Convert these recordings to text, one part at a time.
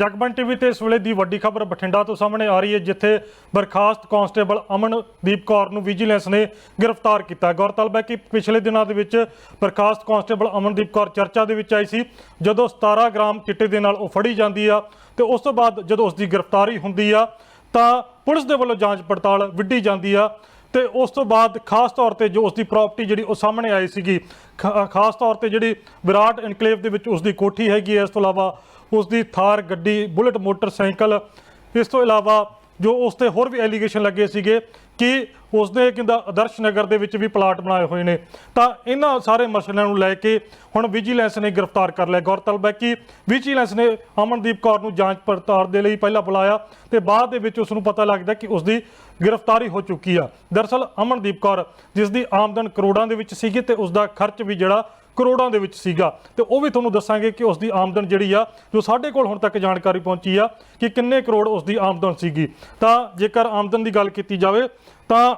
ਜਗਬਨ TV ਤੇ ਇਸ ਵੇਲੇ ਦੀ ਵੱਡੀ ਖਬਰ ਬਠਿੰਡਾ ਤੋਂ ਸਾਹਮਣੇ ਆ ਰਹੀ ਹੈ, ਜਿੱਥੇ ਬਰਖਾਸਤ ਕਾਂਸਟੇਬਲ ਅਮਨਦੀਪ ਕੌਰ ਨੂੰ ਵਿਜੀਲੈਂਸ ਨੇ ਗ੍ਰਿਫਤਾਰ ਕੀਤਾ। ਗੌਰਤਲਬ ਹੈ ਕਿ ਪਿਛਲੇ ਦਿਨਾਂ ਦੇ ਵਿੱਚ ਬਰਖਾਸਤ ਕਾਂਸਟੇਬਲ ਅਮਨਦੀਪ ਕੌਰ ਚਰਚਾ ਦੇ ਵਿੱਚ ਆਈ ਸੀ। ਜਦੋਂ 17 ਗ੍ਰਾਮ ਚਿੱਟੇ ਦੇ ਨਾਲ ਉਹ ਫੜੀ ਜਾਂਦੀ ਆ ਤੇ ਉਸ ਤੋਂ ਬਾਅਦ ਜਦੋਂ ਉਸ ਦੀ ਗ੍ਰਿਫਤਾਰੀ ਹੁੰਦੀ ਆ, ਤਾਂ ਪੁਲਿਸ ਦੇ ਵੱਲੋਂ ਜਾਂਚ ਪੜਤਾਲ ਵਿੱਢੀ ਜਾਂਦੀ ਆ ਤੇ ਉਸ ਤੋਂ ਬਾਅਦ ਖਾਸ ਤੌਰ ਤੇ ਜੋ ਉਸ ਦੀ ਪ੍ਰਾਪਰਟੀ ਜਿਹੜੀ ਉਹ ਸਾਹਮਣੇ ਆਈ ਸੀਗੀ, ਖਾ- ਖਾਸ ਤੌਰ ਤੇ ਜਿਹੜੀ ਵਿਰਾਟ ਇਨਕਲੇਵ ਦੇ ਵਿੱਚ ਉਸ ਦੀ ਕੋਠੀ ਹੈਗੀ ਹੈ ਇਸ ਤੋਂ ਇਲਾਵਾ ਉਸ ਦੀ ਥਾਰ, ਗੱਡੀ, ਬੁਲਟ, ਮੋਟਰਸਾਈਕਲ, ਇਸ ਤੋਂ ਇਲਾਵਾ ਜੋ ਉਸ ਤੇ ਹੋਰ ਵੀ ਐਲੀਗੇਸ਼ਨ ਲੱਗੇ ਸੀਗੇ ਕਿ ਉਸ ਦੇ ਕਹਿੰਦਾ ਆਦਰਸ਼ ਨਗਰ ਦੇ ਵਿੱਚ ਵੀ ਪਲਾਟ ਬਣਾਏ ਹੋਏ ਨੇ। ਤਾਂ ਇਹਨਾਂ ਸਾਰੇ ਮਸਲਿਆਂ ਨੂੰ ਲੈ ਕੇ ਹੁਣ ਵਿਜੀਲੈਂਸ ਨੇ ਗ੍ਰਿਫਤਾਰ ਕਰ ਲਿਆ। ਗੌਰਤਲਬ ਹੈ ਕਿ ਵਿਜੀਲੈਂਸ ਨੇ ਅਮਨਦੀਪ ਕੌਰ ਨੂੰ ਜਾਂਚ ਪੜਤਾਲ ਦੇ ਲਈ ਪਹਿਲਾਂ ਬੁਲਾਇਆ ਤੇ ਬਾਅਦ ਦੇ ਵਿੱਚ ਉਸ ਨੂੰ ਪਤਾ ਲੱਗਦਾ ਕਿ ਉਸ ਦੀ ਗ੍ਰਿਫਤਾਰੀ ਹੋ ਚੁੱਕੀ ਆ। ਦਰਸਲ ਅਮਨਦੀਪ ਕੌਰ ਜਿਸ ਦੀ ਆਮਦਨ ਕਰੋੜਾਂ ਦੇ ਵਿੱਚ ਸੀਗੀ ਤੇ ਉਸ ਦਾ ਖਰਚ ਵੀ ਜਿਹੜਾ ਕਰੋੜਾਂ ਦੇ ਵਿੱਚ ਸੀਗਾ। ਤੇ ਉਹ ਵੀ ਤੁਹਾਨੂੰ ਦੱਸਾਂਗੇ ਕਿ ਉਸ ਦੀ ਆਮਦਨ ਜਿਹੜੀ ਆ, ਜੋ ਸਾਡੇ ਕੋਲ ਹੁਣ ਤੱਕ ਜਾਣਕਾਰੀ ਪਹੁੰਚੀ ਆ ਕਿ ਕਿੰਨੇ ਕਰੋੜ ਉਸ ਦੀ ਆਮਦਨ ਸੀਗੀ। ਤਾਂ ਜੇਕਰ ਆਮਦਨ ਦੀ ਗੱਲ ਕੀਤੀ ਜਾਵੇ ਤਾਂ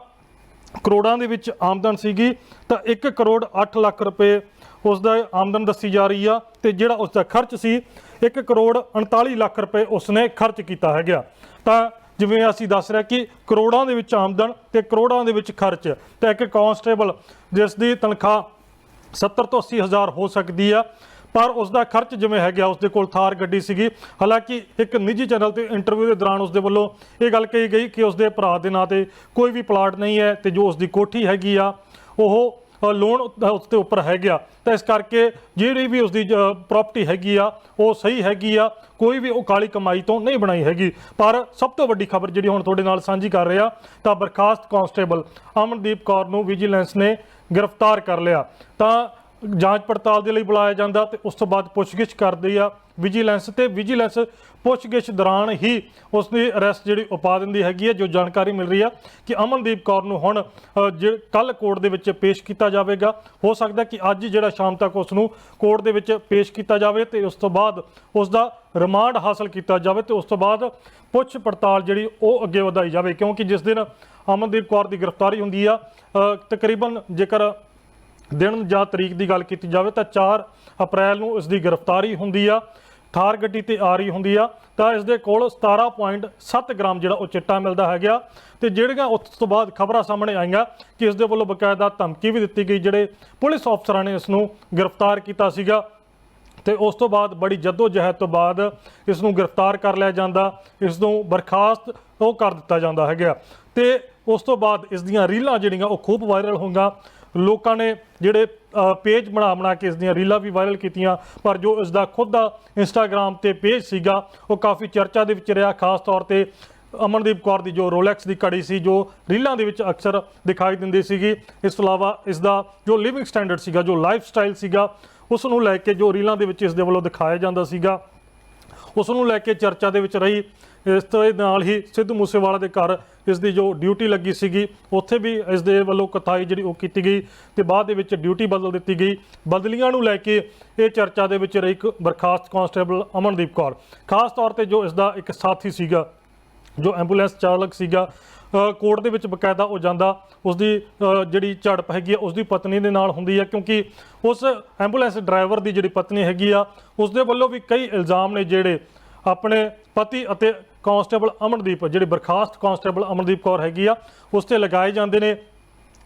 ਕਰੋੜਾਂ ਦੇ ਵਿੱਚ ਆਮਦਨ ਸੀਗੀ ਤਾਂ 1 ਕਰੋੜ 8 ਲੱਖ ਰੁਪਏ ਉਸ ਦਾ ਆਮਦਨ ਦੱਸੀ ਜਾ ਰਹੀ ਆ ਤੇ ਜਿਹੜਾ ਉਸ ਦਾ ਖਰਚ ਸੀ 1 ਕਰੋੜ 39 ਲੱਖ ਰੁਪਏ ਉਸਨੇ ਖਰਚ ਕੀਤਾ ਹੈਗਾ। ਤਾਂ ਜਿਵੇਂ ਅਸੀਂ ਦੱਸ ਰਿਹਾ ਕਿ ਕਰੋੜਾਂ ਦੇ ਵਿੱਚ ਆਮਦਨ ਤੇ ਕਰੋੜਾਂ ਦੇ ਵਿੱਚ ਖਰਚ, ਤੇ ਇੱਕ ਕਾਂਸਟੇਬਲ ਜਿਸ ਦੀ ਤਨਖਾਹ 70 ਤੋਂ 80 ਹਜ਼ਾਰ ਹੋ ਸਕਦੀ ਆ ਪਰ ਉਸ ਦਾ ਖਰਚ ਜਿਵੇਂ ਹੈਗਾ ਉਸ ਦੇ ਕੋਲ ਥਾਰ ਗੱਡੀ ਸੀਗੀ। ਹਾਲਾਂਕਿ ਇੱਕ ਨਿੱਜੀ ਚੈਨਲ ਤੇ ਇੰਟਰਵਿਊ ਦੇ ਦੌਰਾਨ ਉਸ ਦੇ ਵੱਲੋਂ ਇਹ ਗੱਲ ਕਹੀ ਗਈ ਕਿ ਉਸ ਦੇ ਭਰਾ ਦੇ ਨਾਂ ਤੇ ਕੋਈ ਵੀ ਪਲਾਟ ਨਹੀਂ ਹੈ ਤੇ ਜੋ ਉਸ ਦੀ ਕੋਠੀ ਹੈਗੀ ਆ, ਉਹ ਲੋਨ ਉਸ ਦੇ ਉੱਪਰ ਹੈਗਾ ਤਾਂ ਇਸ ਕਰਕੇ ਜਿਹੜੀ ਵੀ ਉਸ ਦੀ ਪ੍ਰਾਪਰਟੀ ਹੈਗੀ ਆ, ਉਹ ਸਹੀ ਹੈਗੀ ਆ, ਕੋਈ ਵੀ ਉਹ ਕਾਲੀ ਕਮਾਈ ਤੋਂ ਨਹੀਂ ਬਣਾਈ ਹੈਗੀ। ਪਰ ਸਭ ਤੋਂ ਵੱਡੀ ਖਬਰ ਜਿਹੜੀ ਹੁਣ ਤੁਹਾਡੇ ਨਾਲ ਸਾਂਝੀ ਕਰ ਰਿਹਾ, ਤਾਂ ਬਰਖਾਸਤ ਕਾਂਸਟੇਬਲ ਅਮਨਦੀਪ ਕੌਰ ਨੂੰ ਵਿਜੀਲੈਂਸ ਨੇ ਗ੍ਰਿਫਤਾਰ ਕਰ ਲਿਆ। ਤਾਂ ਜਾਂਚ ਪੜਤਾਲ ਦੇ ਲਈ ਬੁਲਾਇਆ ਜਾਂਦਾ ਤੇ ਉਸ ਤੋਂ ਬਾਅਦ ਪੁੱਛਗਿੱਛ ਕਰਦੀ ਆ ਵਿਜੀਲੈਂਸ ਤੇ ਵਿਜੀਲੈਂਸ ਪੁੱਛਗਿੱਛ ਦੌਰਾਨ ਹੀ ਉਸ ਦੀ ਅਰੈਸਟ ਜਿਹੜੀ ਉਪਾ ਦਿੰਦੀ ਹੈਗੀ ਹੈ, ਜੋ ਜਾਣਕਾਰੀ ਮਿਲ ਰਹੀ ਆ ਕਿ ਅਮਨਦੀਪ ਕੌਰ ਨੂੰ ਹੁਣ ਕੱਲ ਕੋਰਟ ਦੇ ਵਿੱਚ ਪੇਸ਼ ਕੀਤਾ ਜਾਵੇਗਾ। ਹੋ ਸਕਦਾ ਕਿ ਅੱਜ ਜਿਹੜਾ ਸ਼ਾਮ ਤੱਕ ਉਸ ਨੂੰ ਕੋਰਟ ਦੇ ਵਿੱਚ ਪੇਸ਼ ਕੀਤਾ ਜਾਵੇ ਤੇ ਉਸ ਤੋਂ ਬਾਅਦ ਉਸ ਦਾ ਰਿਮਾਂਡ ਹਾਸਲ ਕੀਤਾ ਜਾਵੇ ਤੇ ਉਸ ਤੋਂ ਬਾਅਦ ਪੁੱਛ ਪੜਤਾਲ ਜਿਹੜੀ ਉਹ ਅੱਗੇ ਵਧਾਈ ਜਾਵੇ। ਕਿਉਂਕਿ ਜਿਸ ਦਿਨ ਅਮਨਦੀਪ ਕੌਰ ਦੀ ਗ੍ਰਿਫਤਾਰੀ ਹੁੰਦੀ ਆ ਤਕਰੀਬਨ ਜੇਕਰ ਦਿਨ ਜਾਂ ਤਰੀਕ ਦੀ ਗੱਲ ਕੀਤੀ ਜਾਵੇ ਤਾਂ 4 ਅਪ੍ਰੈਲ ਨੂੰ ਇਸ ਦੀ ਗ੍ਰਿਫਤਾਰੀ ਹੁੰਦੀ ਆ, ਥਾਰ ਗੱਡੀ ਤੇ ਆ ਰਹੀ ਹੁੰਦੀ ਆ, ਤਾਂ ਇਸ ਦੇ ਕੋਲ 17.7 ਗ੍ਰਾਮ ਜਿਹੜਾ ਉਹ ਚਿੱਟਾ ਮਿਲਦਾ ਹੈਗਾ। ਤੇ ਜਿਹੜੀਆਂ ਉਸ ਤੋਂ ਬਾਅਦ ਖਬਰਾਂ ਸਾਹਮਣੇ ਆਈਆਂ, ਕਿ ਇਸ ਦੇ ਵੱਲੋਂ ਬਕਾਇਦਾ ਧਮਕੀ ਵੀ ਦਿੱਤੀ ਗਈ, ਜਿਹੜੇ ਪੁਲਿਸ ਅਫਸਰਾਂ ਨੇ ਇਸ ਨੂੰ ਗ੍ਰਿਫਤਾਰ ਕੀਤਾ ਸੀਗਾ। ਤੇ ਉਸ ਤੋਂ ਬਾਅਦ ਬੜੀ ਜੱਦੋ ਜਹਿਦ ਤੋਂ ਬਾਅਦ ਇਸ ਨੂੰ ਗ੍ਰਿਫਤਾਰ ਕਰ ਲਿਆ ਜਾਂਦਾ, ਇਸ ਨੂੰ ਬਰਖਾਸਤ ਉਹ ਕਰ ਦਿੱਤਾ ਜਾਂਦਾ ਹੈਗਾ। ਤੇ ਉਸ ਤੋਂ ਬਾਅਦ ਇਸ ਦੀਆਂ ਰੀਲਾਂ ਜਿਹੜੀਆਂ ਉਹ ਖੂਬ ਵਾਇਰਲ ਹੋਈਆਂ ਲੋਕਾਂ ਨੇ ਜਿਹੜੇ ਪੇਜ ਬਣਾ ਬਣਾ ਕੇ ਇਸ ਦੀਆਂ ਰੀਲਾਂ ਵੀ ਵਾਇਰਲ ਕੀਤੀਆਂ, ਪਰ ਜੋ ਇਸ ਦਾ ਖੁਦ ਦਾ ਇੰਸਟਾਗ੍ਰam ਤੇ ਪੇਜ ਸੀਗਾ, ਉਹ ਕਾਫੀ ਚਰਚਾ ਦੇ ਵਿੱਚ ਰਿਹਾ, ਖਾਸ ਤੌਰ ਤੇ ਅਮਨਦੀਪ ਕੌਰ ਦੀ ਜੋ ਰੋਲੈਕਸ ਦੀ ਘੜੀ ਸੀ, ਜੋ ਰੀਲਾਂ ਦੇ ਵਿੱਚ ਅਕਸਰ ਦਿਖਾਈ ਦਿੰਦੀ ਸੀਗੀ। ਇਸ ਤੋਂ ਇਲਾਵਾ ਇਸ ਦਾ ਜੋ ਲਿਵਿੰਗ ਸਟੈਂਡਰਡ ਸੀਗਾ, ਜੋ ਲਾਈਫ ਸਟਾਈਲ ਸੀਗਾ, ਉਸ ਨੂੰ ਲੈ ਕੇ ਜੋ ਰੀਲਾਂ ਦੇ ਵਿੱਚ ਇਸ ਦੇ ਵੱਲੋਂ ਦਿਖਾਇਆ ਜਾਂਦਾ ਸੀਗਾ, ਉਸ ਨੂੰ ਲੈ ਕੇ ਚਰਚਾ ਦੇ ਵਿੱਚ ਰਹੀ ਇਸ ਤੋਂ ਨਾਲ ਹੀ ਸਿੱਧੂ ਮੂਸੇਵਾਲਾ ਦੇ ਘਰ ਇਸ ਦੀ ਜੋ ਡਿਊਟੀ ਲੱਗੀ ਸੀਗੀ, ਉੱਥੇ ਵੀ ਇਸ ਦੇ ਵੱਲੋਂ ਕਥਾਈ ਜਿਹੜੀ ਉਹ ਕੀਤੀ ਗਈ ਤੇ ਬਾਅਦ ਦੇ ਵਿੱਚ ਡਿਊਟੀ ਬਦਲ ਦਿੱਤੀ ਗਈ। ਬਦਲੀਆਂ ਨੂੰ ਲੈ ਕੇ ਇਹ ਚਰਚਾ ਦੇ ਵਿੱਚ ਰਹੀ ਇੱਕ ਬਰਖਾਸਤ ਕਾਂਸਟੇਬਲ ਅਮਨਦੀਪ ਕੌਰ। ਖਾਸ ਤੌਰ ਤੇ ਜੋ ਇਸ ਦਾ ਇੱਕ ਸਾਥੀ ਸੀਗਾ, ਜੋ ਐਂਬੂਲੈਂਸ ਚਾਲਕ ਸੀਗਾ ਕੋਰਟ ਦੇ ਵਿੱਚ ਬਕਾਇਦਾ ਉਹ ਜਾਂਦਾ, ਉਸ ਦੀ ਜਿਹੜੀ ਝੜਪ ਹੈਗੀ ਆ, ਉਸ ਦੀ ਪਤਨੀ ਦੇ ਨਾਲ ਹੁੰਦੀ ਆ, ਕਿਉਂਕਿ ਉਸ ਐਂਬੂਲੈਂਸ ਡਰਾਈਵਰ ਦੀ ਜਿਹੜੀ ਪਤਨੀ ਹੈਗੀ ਆ, ਉਸ ਦੇ ਵੱਲੋਂ ਵੀ ਕਈ ਇਲਜ਼ਾਮ ਨੇ ਜਿਹੜੇ ਆਪਣੇ ਪਤੀ ਅਤੇ ਕਾਂਸਟੇਬਲ ਅਮਨਦੀਪ, ਜਿਹੜੀ ਬਰਖਾਸਤ ਕਾਂਸਟੇਬਲ ਅਮਨਦੀਪ ਕੌਰ ਹੈਗੀ ਆ, ਉਸ ਤੇ ਲਗਾਏ ਜਾਂਦੇ ਨੇ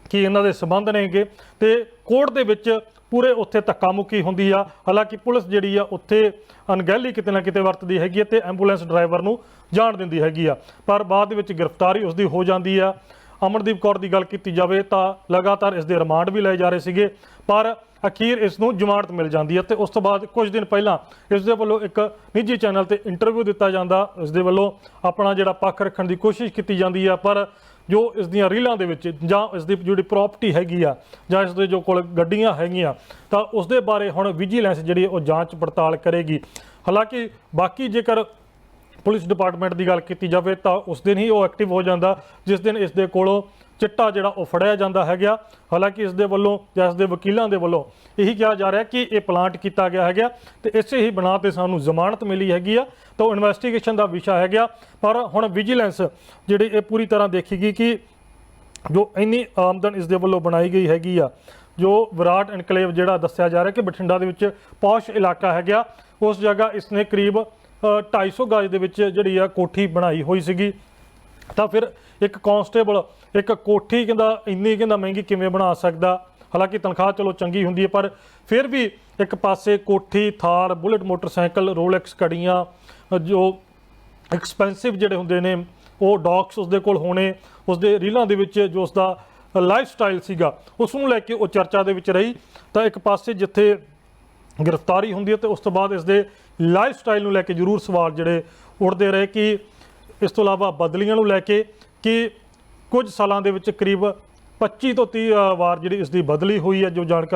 ਕਿ ਇਹਨਾਂ ਦੇ ਸਬੰਧ ਨੇਗੇ ਤੇ ਕੋਰਟ ਦੇ ਵਿੱਚ ਪੂਰੇ ਉੱਥੇ ਧੱਕਾ ਮੁੱਕੀ ਹੁੰਦੀ ਆ। ਹਾਲਾਂਕਿ ਪੁਲਿਸ ਜਿਹੜੀ ਆ, ਉੱਥੇ ਅਣਗਹਿਲੀ ਕਿਤੇ ਨਾ ਕਿਤੇ ਵਰਤਦੀ ਹੈਗੀ ਆ ਤੇ ਐਂਬੂਲੈਂਸ ਡਰਾਈਵਰ ਨੂੰ ਜਾਣ ਦਿੰਦੀ ਹੈਗੀ ਆ। ਪਰ ਬਾਅਦ ਵਿੱਚ ਗ੍ਰਿਫਤਾਰੀ ਉਸ ਦੀ ਹੋ ਜਾਂਦੀ ਆ। ਅਮਨਦੀਪ ਕੌਰ ਦੀ ਗੱਲ ਕੀਤੀ ਜਾਵੇ ਤਾਂ ਲਗਾਤਾਰ ਇਸ ਦੇ ਰਿਮਾਂਡ ਵੀ ਲਏ ਜਾ ਰਹੇ ਸੀਗੇ। ਪਰ ਅਖੀਰ ਇਸ ਨੂੰ ਜ਼ਮਾਨਤ ਮਿਲ ਜਾਂਦੀ ਹੈ ਤੇ ਉਸ ਤੋਂ ਬਾਅਦ ਕੁਝ ਦਿਨ ਪਹਿਲਾਂ ਇਸ ਦੇ ਵੱਲੋਂ ਇੱਕ ਨਿੱਜੀ ਚੈਨਲ ਤੇ ਇੰਟਰਵਿਊ ਦਿੱਤਾ ਜਾਂਦਾ, ਇਸ ਦੇ ਵੱਲੋਂ ਆਪਣਾ ਜਿਹੜਾ ਪੱਖ ਰੱਖਣ ਦੀ ਕੋਸ਼ਿਸ਼ ਕੀਤੀ ਜਾਂਦੀ ਆ, ਪਰ ਜੋ ਇਸ ਦੀਆਂ ਰੀਲਾਂ ਦੇ ਵਿੱਚ ਜਾਂ ਇਸ ਦੀ ਜਿਹੜੀ ਪ੍ਰਾਪਰਟੀ ਹੈਗੀ ਆ, ਜਾਂ ਇਸ ਦੇ ਜੋ ਕੋਲ ਗੱਡੀਆਂ ਹੈਗੀਆਂ, ਤਾਂ ਉਸ ਦੇ ਬਾਰੇ ਹੁਣ ਵਿਜੀਲੈਂਸ ਜਿਹੜੀ ਉਹ ਜਾਂਚ ਪੜਤਾਲ ਕਰੇਗੀ। ਹਾਲਾਂਕਿ ਬਾਕੀ ਜੇਕਰ ਪੁਲਿਸ ਡਿਪਾਰਟਮੈਂਟ ਦੀ ਗੱਲ ਕੀਤੀ ਜਾਵੇ ਤਾਂ ਉਸ ਦਿਨ ਹੀ ਉਹ ਐਕਟਿਵ ਹੋ ਜਾਂਦਾ, ਜਿਸ ਦਿਨ ਇਸ ਦੇ ਕੋਲੋਂ ਚਿੱਟਾ ਜਿਹੜਾ ਉਹ ਫੜਿਆ ਜਾਂਦਾ ਹੈਗਾ। ਹਾਲਾਂਕਿ ਇਸ ਦੇ ਵੱਲੋਂ ਜਾਂ ਇਸ ਦੇ ਵਕੀਲਾਂ ਦੇ ਵੱਲੋਂ ਇਹੀ ਕਿਹਾ ਜਾ ਰਿਹਾ ਕਿ ਇਹ ਪਲਾਂਟ ਕੀਤਾ ਗਿਆ ਹੈਗਾ ਤੇ ਇਸੇ ਹੀ ਬਣਾ ਤੇ ਸਾਨੂੰ ਜ਼ਮਾਨਤ ਮਿਲੀ ਹੈਗੀ ਆ। ਤਾਂ ਉਹ ਇਨਵੈਸਟੀਗੇਸ਼ਨ ਦਾ ਵਿਸ਼ਾ ਹੈਗਾ। ਪਰ ਹੁਣ ਵਿਜੀਲੈਂਸ ਜਿਹੜੀ ਇਹ ਪੂਰੀ ਤਰ੍ਹਾਂ ਦੇਖੇਗੀ ਕਿ ਜੋ ਇੰਨੀ ਆਮਦਨ ਇਸ ਦੇ ਵੱਲੋਂ ਬਣਾਈ ਗਈ ਹੈਗੀ ਆ, ਜੋ ਵਿਰਾਟ ਐਨਕਲੇਵ ਜਿਹੜਾ ਦੱਸਿਆ ਜਾ ਰਿਹਾ ਕਿ ਬਠਿੰਡਾ ਦੇ ਵਿੱਚ ਪੌਸ਼ ਇਲਾਕਾ ਹੈਗਾ, ਉਸ ਜਗ੍ਹਾ ਇਸਨੇ ਕਰੀਬ 250 ਗਜ ਦੇ ਵਿੱਚ ਜਿਹੜੀ ਆ ਕੋਠੀ ਬਣਾਈ ਹੋਈ ਸੀਗੀ। ਤਾਂ ਫਿਰ ਇੱਕ ਕਾਂਸਟੇਬਲ, ਇੱਕ ਕੋਠੀ ਕਹਿੰਦਾ ਇੰਨੀ ਕਹਿੰਦਾ ਮਹਿੰਗੀ ਕਿਵੇਂ ਬਣਾ ਸਕਦਾ? ਹਾਲਾਂਕਿ ਤਨਖਾਹ ਚਲੋ ਚੰਗੀ ਹੁੰਦੀ ਹੈ, ਪਰ ਫਿਰ ਵੀ ਇੱਕ ਪਾਸੇ ਕੋਠੀ ਥਾਰ ਬੁਲਟ, ਮੋਟਰਸਾਈਕਲ, ਰੋਲੈਕਸ ਘੜੀਆਂ ਜੋ ਐਕਸਪੈਂਸਿਵ ਜਿਹੜੇ ਹੁੰਦੇ ਨੇ, ਉਹ ਡੌਗਸ ਉਸਦੇ ਕੋਲ ਹੋਣੇ, ਉਸਦੇ ਰੀਲਾਂ ਦੇ ਵਿੱਚ ਜੋ ਉਸਦਾ ਲਾਈਫ ਸਟਾਈਲ ਸੀਗਾ ਉਸ ਨੂੰ ਲੈ ਕੇ ਉਹ ਚਰਚਾ ਦੇ ਵਿੱਚ ਰਹੀ। ਤਾਂ ਇੱਕ ਪਾਸੇ ਜਿੱਥੇ ਗ੍ਰਿਫਤਾਰੀ ਹੁੰਦੀ ਹੈ ਤੇ ਉਸ ਤੋਂ ਬਾਅਦ ਇਸ ਦੇ ਲਾਈਫ ਸਟਾਈਲ ਨੂੰ ਲੈ ਕੇ ਜ਼ਰੂਰ ਸਵਾਲ ਜਿਹੜੇ ਉੱਠਦੇ ਰਹੇ ਕਿ ਇਸ ਤੋਂ ਇਲਾਵਾ ਬਦਲੀਆਂ ਨੂੰ ਲੈ ਕੇ ਕਿ ਕੁਝ ਸਾਲਾਂ ਦੇ ਵਿੱਚ ਕਰੀਬ 25 ਤੋਂ 30 ਵਾਰ ਜਿਹੜੀ ਇਸ ਦੀ ਬਦਲੀ ਹੋਈ ਹੈ, ਜੋ ਜਾਣਕਾਰੀ